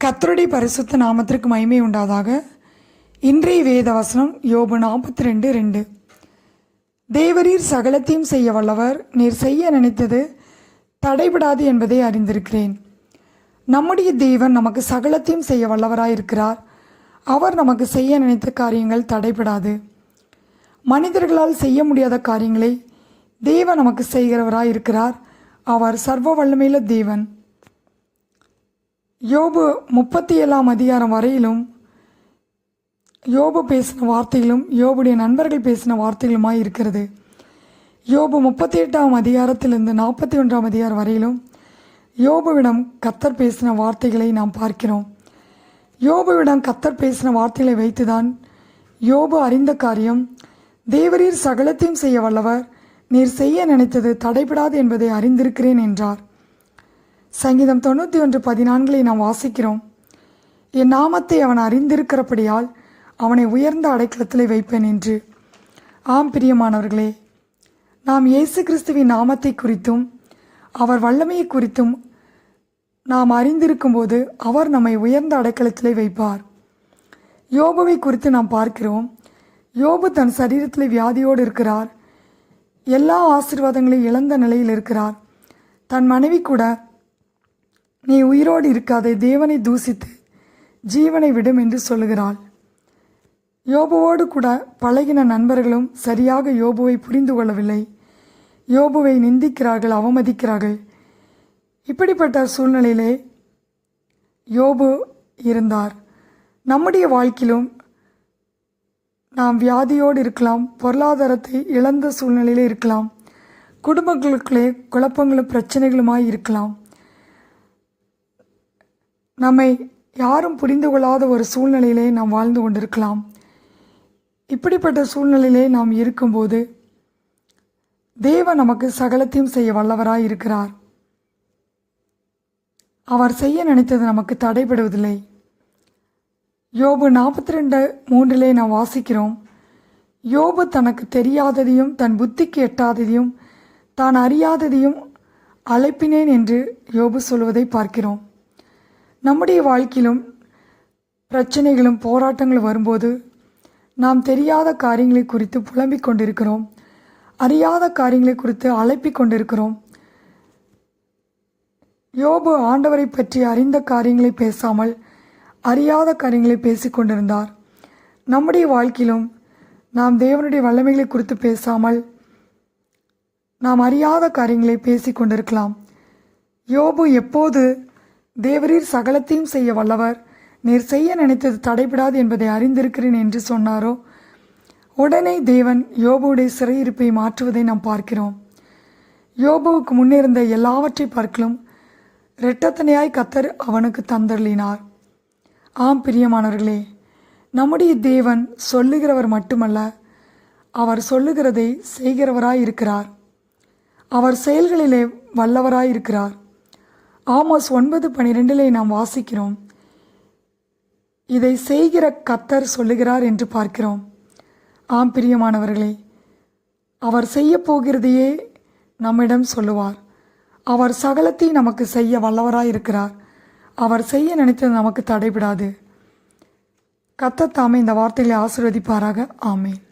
கத்தருடைய பரிசுத்த நாமத்திற்கு மகிமை உண்டாதாக. இன்றைய வேத வசனம் யோபு நாற்பத்தி ரெண்டு. ரெண்டு தேவரீர் சகலத்தையும் செய்ய வல்லவர் நீர் செய்ய நினைத்தது தடைபடாது என்பதை அறிந்திருக்கிறேன். நம்முடைய தேவன் நமக்கு சகலத்தையும் செய்ய வல்லவராயிருக்கிறார் அவர் நமக்கு செய்ய நினைத்த காரியங்கள் தடைபடாது. மனிதர்களால் செய்ய முடியாத காரியங்களை தேவன் நமக்கு செய்கிறவராயிருக்கிறார் அவர் சர்வ வல்லமையில தேவன். யோபு முப்பத்தி ஏழாம் அதிகாரம் வரையிலும் யோபு பேசின வார்த்தைகளும் யோபுடைய நண்பர்கள் பேசின வார்த்தைகளுமாய் இருக்கிறது. யோபு முப்பத்தி எட்டாம் அதிகாரத்திலிருந்து நாற்பத்தி ஒன்றாம் அதிகாரம் வரையிலும் யோபுவிடம் கத்தர் பேசின வார்த்தைகளை நாம் பார்க்கிறோம். யோபுவிடம் கத்தர் பேசின வார்த்தைகளை வைத்துதான் யோபு அறிந்த காரியம் தேவரீர் சகலத்தையும் செய்ய வல்லவர் நீர் செய்ய நினைத்தது தடைபடாது என்பதை அறிந்திருக்கிறேன் என்றார். சங்கீதம் தொண்ணூற்றி ஒன்று பதினான்களை நாம் வாசிக்கிறோம். என் நாமத்தை அவன் அறிந்திருக்கிறபடியால் அவனை உயர்ந்த அடைக்கலத்திலே வைப்பேன் என்று. ஆம் பிரியமானவர்களே நாம் இயேசு கிறிஸ்துவின் நாமத்தை குறித்தும் அவர் வல்லமையை குறித்தும் நாம் அறிந்திருக்கும்போது அவர் நம்மை உயர்ந்த அடைக்கலத்திலே வைப்பார். யோபுவை குறித்து நாம் பார்க்கிறோம். யோபு தன் சரீரத்தில் வியாதியோடு இருக்கிறார். எல்லா ஆசீர்வாதங்களையும் இழந்த நிலையில் இருக்கிறார். தன் மனைவி கூட நீ உயிரோடு இருக்காதே தேவனை தூசித்து. ஜீவனை விடும் என்று சொல்லுகிறாள். யோபுவோடு கூட பழகின நண்பர்களும் சரியாக யோபுவை புரிந்து கொள்ளவில்லை. யோபுவை நிந்திக்கிறார்கள் அவமதிக்கிறார்கள். இப்படிப்பட்ட சூழ்நிலையிலே யோபு இருந்தார். நம்முடைய வாழ்க்கையிலும் நாம் வியாதியோடு இருக்கலாம் பொருளாதாரத்தை இழந்த சூழ்நிலையிலே இருக்கலாம் குடும்பங்களுக்குள்ளே குழப்பங்களும் பிரச்சனைகளுமாய் இருக்கலாம். நம்மை யாரும் புரிந்து கொள்ளாத ஒரு சூழ்நிலையிலே நாம் வாழ்ந்து கொண்டிருக்கலாம். இப்படிப்பட்ட சூழ்நிலையிலே நாம் இருக்கும்போது தேவன் நமக்கு சகலத்தையும் செய்ய வல்லவராய் இருக்கிறார். அவர் செய்ய நினைத்தது நமக்கு தடைபடுவதில்லை. யோபு நாற்பத்தி ரெண்டு மூன்றிலே நாம் வாசிக்கிறோம் யோபு தனக்கு தெரியாததையும் தன் புத்திக்கு எட்டாததையும் தான் அறியாததையும் அழைப்பினேன் என்று யோபு சொல்வதை பார்க்கிறோம். நம்முடைய வாழ்க்கையிலும் பிரச்சனைகளும் போராட்டங்களும் வரும்போது நாம் தெரியாத காரியங்களை குறித்து புலம்பிக் கொண்டிருக்கிறோம். அறியாத காரியங்களை குறித்து அழைப்பிக் கொண்டிருக்கிறோம். யோபு ஆண்டவரை பற்றி அறிந்த காரியங்களை பேசாமல் அறியாத காரியங்களை பேசிக்கொண்டிருந்தார் நம்முடைய வாழ்க்கையிலும் நாம் தேவனுடைய வல்லமைகளை குறித்து பேசாமல் நாம் அறியாத காரியங்களை பேசிக் கொண்டிருக்கலாம். யோபு எப்போது தேவரீர் சகலத்தையும் செய்ய வல்லவர். நீர் செய்ய நினைத்தது தடைபடாது என்பதை அறிந்திருக்கிறேன் என்று சொன்னாரோ? உடனே தேவன் யோபுவுடைய சிறையிருப்பை மாற்றுவதை நாம் பார்க்கிறோம். யோபுவுக்கு முன்னிருந்த எல்லாவற்றை பார்க்கலும் இரட்டத்தனையாய் கத்தர் அவனுக்கு தந்தருளினார். ஆம் பிரியமானவர்களே நம்முடைய தேவன் சொல்லுகிறவர் மட்டுமல்ல அவர் சொல்லுகிறதை செய்கிறவராய் இருக்கிறார். அவர் செயல்களிலே வல்லவராய் இருக்கிறார். ஆமோஸ் ஒன்பது பனிரெண்டிலே நாம் வாசிக்கிறோம். இதை செய்கிற கத்தர் சொல்லுகிறார் என்று பார்க்கிறோம். ஆம் பிரியமானவர்களே அவர் செய்ய போகிறதையே நம்மிடம் சொல்லுவார். அவர் சகலத்தை நமக்கு செய்ய வல்லவராய் இருக்கிறார். அவர் செய்ய நினைத்தது நமக்கு தடைபடாது. கத்தத்தாமே இந்த வார்த்தைகளை ஆசிர்வதிப்பாராக. ஆமேன்.